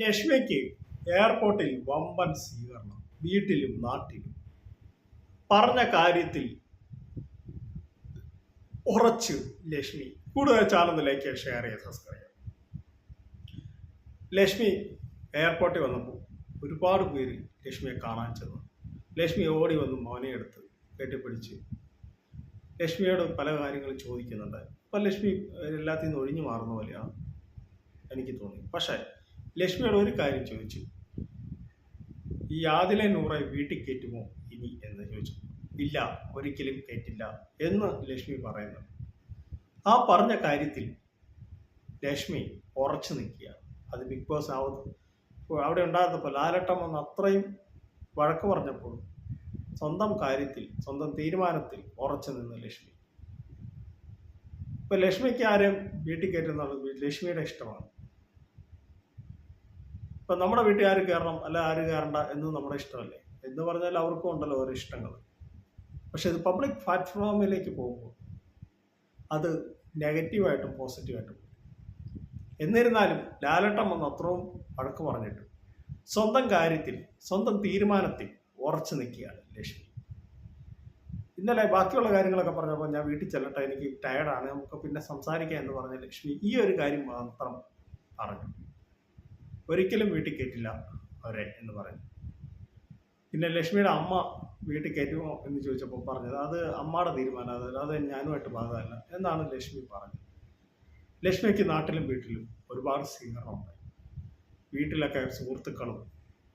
ലക്ഷ്മിക്ക് എയർപോർട്ടിൽ വമ്പൻ സ്വീകരണം വീട്ടിലും നാട്ടിലും. പറഞ്ഞ കാര്യത്തിൽ ഉറച്ച് ലക്ഷ്മി. കൂടുതൽ ചാനൽ ലൈക്ക് ഷെയർ ചെയ്ത് സബ്സ്ക്രൈബ് ലക്ഷ്മി എയർപോർട്ടിൽ വന്നപ്പോൾ ഒരുപാട് പേര് ലക്ഷ്മിയെ കാണാൻ ചെന്നു. ലക്ഷ്മി ഓടി വന്ന് മോനെ എടുത്ത് കെട്ടിപ്പിടിച്ച് ലക്ഷ്മിയോട് പല കാര്യങ്ങളും ചോദിക്കുന്നുണ്ട്. അപ്പം ലക്ഷ്മി എല്ലാത്തിൽ നിന്ന് ഒഴിഞ്ഞു മാറുന്ന പോലെയാണ് എനിക്ക് തോന്നി പക്ഷേ ലക്ഷ്മിയോട് ഒരു കാര്യം ചോദിച്ചു. ഈ ആദിലെ നൂറെ വീട്ടിൽ കയറ്റുമോ ഇനി? എന്ന് ചോദിച്ചു. ഇല്ല ഒരിക്കലും കയറ്റില്ല എന്ന് ലക്ഷ്മി പറയുന്നു. ആ പറഞ്ഞ കാര്യത്തിൽ ലക്ഷ്മി ഉറച്ചു നിൽക്കുക. അത് ബിഗ് ബോസ് ആവുന്നു. അവിടെ ഉണ്ടായിരുന്നപ്പോൾ ലാലട്ടം വന്ന് അത്രയും വഴക്ക് പറഞ്ഞപ്പോൾ സ്വന്തം കാര്യത്തിൽ സ്വന്തം തീരുമാനത്തിൽ ഉറച്ചു നിന്ന് ലക്ഷ്മി. ഇപ്പൊ ലക്ഷ്മിക്ക് ആരും വീട്ടിൽ കയറ്റുന്നത് ലക്ഷ്മിയുടെ ഇഷ്ടമാണ്. ഇപ്പൊ നമ്മുടെ വീട്ടിൽ ആര് കയറണം അല്ല ആര് കയറണ്ട എന്ന് നമ്മുടെ ഇഷ്ടമല്ലേ? എന്ന് പറഞ്ഞാൽ അവർക്കും ഉണ്ടല്ലോ ഓരോ ഇഷ്ടങ്ങൾ. പക്ഷെ ഇത് പബ്ലിക് പ്ലാറ്റ്ഫോമിലേക്ക് പോകുമ്പോൾ അത് നെഗറ്റീവായിട്ടും പോസിറ്റീവായിട്ടും എന്നിരുന്നാലും ലാലട്ടം വന്ന് അത്രയും വഴക്ക് പറഞ്ഞിട്ട് സ്വന്തം കാര്യത്തിൽ സ്വന്തം തീരുമാനത്തിൽ ഉറച്ചു നിൽക്കുകയാണ് ലക്ഷ്മി. ഇന്നലെ ബാക്കിയുള്ള കാര്യങ്ങളൊക്കെ പറഞ്ഞപ്പോൾ ഞാൻ വീട്ടിൽ ചെല്ലട്ടെ എനിക്ക് ടയർഡാണ് നമുക്ക് പിന്നെ സംസാരിക്കാം എന്ന് പറഞ്ഞ ലക്ഷ്മി ഈ ഒരു കാര്യം മാത്രം പറഞ്ഞു. ഒരിക്കലും വീട്ടിൽ കയറ്റില്ല അവരെ എന്ന് പറഞ്ഞു പിന്നെ ലക്ഷ്മിയുടെ അമ്മ വീട്ടിൽ കയറ്റുമോ എന്ന് ചോദിച്ചപ്പോൾ പറഞ്ഞത് അത് അമ്മയുടെ തീരുമാനം അതല്ല അത് ഞാനുമായിട്ട് ഭാഗമല്ല എന്നാണ് ലക്ഷ്മി പറഞ്ഞത്. ലക്ഷ്മിക്ക് നാട്ടിലും വീട്ടിലും ഒരുപാട് സ്വീകരണമുണ്ട്. വീട്ടിലൊക്കെ സുഹൃത്തുക്കളും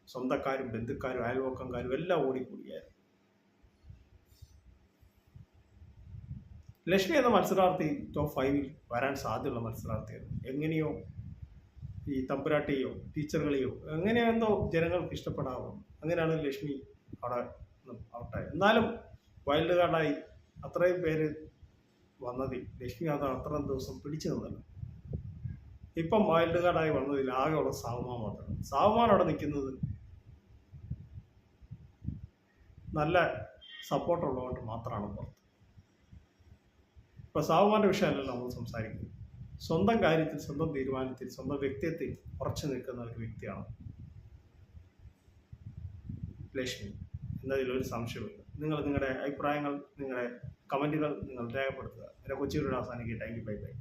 സ്വന്തക്കാരും ബന്ധുക്കാരും അയൽവക്കംകാരും എല്ലാം ഓടിക്കൂടിയായിരുന്നു. ലക്ഷ്മി എന്ന മത്സരാർത്ഥി ടോപ്പ് ഫൈവിൽ വരാൻ സാധ്യതയുള്ള മത്സരാർത്ഥിയായിരുന്നു എങ്ങനെയോ ഈ തമ്പുരാട്ടിയോ ടീച്ചറുകളെയോ എങ്ങനെയെന്തോ ജനങ്ങൾക്ക് ഇഷ്ടപ്പെടാവോ അങ്ങനെയാണ് ലക്ഷ്മി അവിടെ ഔട്ടായി എന്നാലും വൈൽഡ് കാർഡായി അത്രയും പേര് വന്നതിൽ ലക്ഷ്മി അത് അത്രയും ദിവസം പിടിച്ചു നിന്നല്ലോ. ഇപ്പം വൈൽഡ് കാർഡായി വന്നതിൽ ആകെയുള്ള സാവുമാൻ മാത്രം. സാവുമാൻ അവിടെ നിൽക്കുന്നത് നല്ല സപ്പോർട്ടുള്ളതുകൊണ്ട് മാത്രമാണ് പുറത്ത്. ഇപ്പോൾ സാവുമാന്റെ വിഷയമല്ലല്ലോ നമ്മൾ സംസാരിക്കുന്നത്. സ്വന്തം കാര്യത്തിൽ സ്വന്തം തീരുമാനത്തിൽ സ്വന്തം വ്യക്തിത്വത്തിൽ ഉറച്ചു നിൽക്കുന്ന ഒരു വ്യക്തിയാണ് ലക്ഷ്മി. എന്നതിൽ ഒരു സംശയമില്ല നിങ്ങൾ നിങ്ങളുടെ അഭിപ്രായങ്ങൾ നിങ്ങളുടെ കമന്റുകൾ നിങ്ങൾ രേഖപ്പെടുത്തുക. എന്റെ കൊച്ചിയുടെ അവസാനിക്കുക താങ്ക് യു. Bye bye.